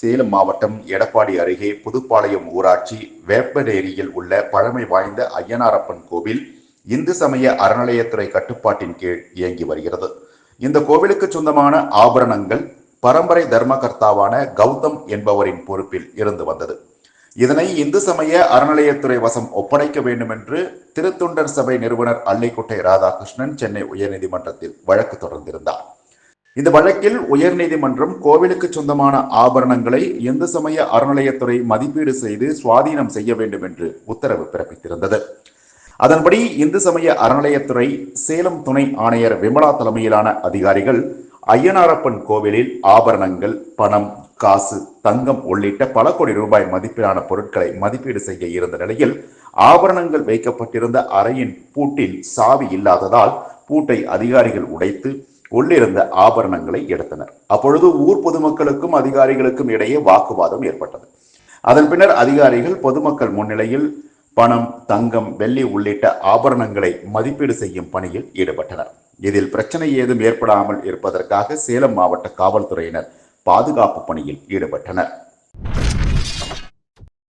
சேலம் மாவட்டம் எடப்பாடி அருகே புதுப்பாளையம் ஊராட்சி வேப்பனேரியில் உள்ள பழமை வாய்ந்த ஐயனாரப்பன் கோவில் இந்து சமய அறநிலையத்துறை கட்டுப்பாட்டின் கீழ் இயங்கி வருகிறது. இந்த கோவிலுக்கு சொந்தமான ஆபரணங்கள் பரம்பரை தர்மகர்த்தாவான கௌதம் என்பவரின் பொறுப்பில் இருந்து வந்தது. இதனை இந்து சமய அறநிலையத்துறை வசம் ஒப்படைக்க வேண்டும் என்று திருத்தொண்டர் சபை நிறுவனர் அல்லைக்குட்டை ராதாகிருஷ்ணன் சென்னை உயர்நீதிமன்றத்தில் வழக்கு தொடர்ந்திருந்தார். இந்த வழக்கில் உயர்நீதிமன்றம் கோவிலுக்கு சொந்தமான ஆபரணங்களை இந்து சமய அறநிலையத்துறை மதிப்பீடு செய்து சுவாதீனம் செய்ய வேண்டும் என்று உத்தரவு பிறப்பித்திருந்தது. அதன்படி இந்து சமய அறநிலையத்துறை சேலம் துணை ஆணையர் விமலா தலைமையிலான அதிகாரிகள் ஐயனாரப்பன் கோவிலில் ஆபரணங்கள் பணம் காசு தங்கம் உள்ளிட்ட பல கோடி ரூபாய் மதிப்பிலான பொருட்களை மதிப்பீடு செய்ய இருந்த நிலையில் ஆபரணங்கள் வைக்கப்பட்டிருந்த அறையின் பூட்டில் சாவி இல்லாததால் பூட்டை அதிகாரிகள் உடைத்து உள்ளிருந்த ஆபரணங்களை எடுத்தனர். அப்பொழுது ஊர் பொதுமக்களுக்கும் அதிகாரிகளுக்கும் இடையே வாக்குவாதம் ஏற்பட்டது. அதன் பின்னர் அதிகாரிகள் பொதுமக்கள் முன்னிலையில் பணம் தங்கம் வெள்ளி உள்ளிட்ட ஆபரணங்களை மதிப்பீடு செய்யும் பணியில் ஈடுபட்டனர். இதில் பிரச்சனை ஏதும் ஏற்படாமல் இருப்பதற்காக சேலம் மாவட்ட காவல்துறையினர் பாதுகாப்பு பணியில் ஈடுபட்டனர்.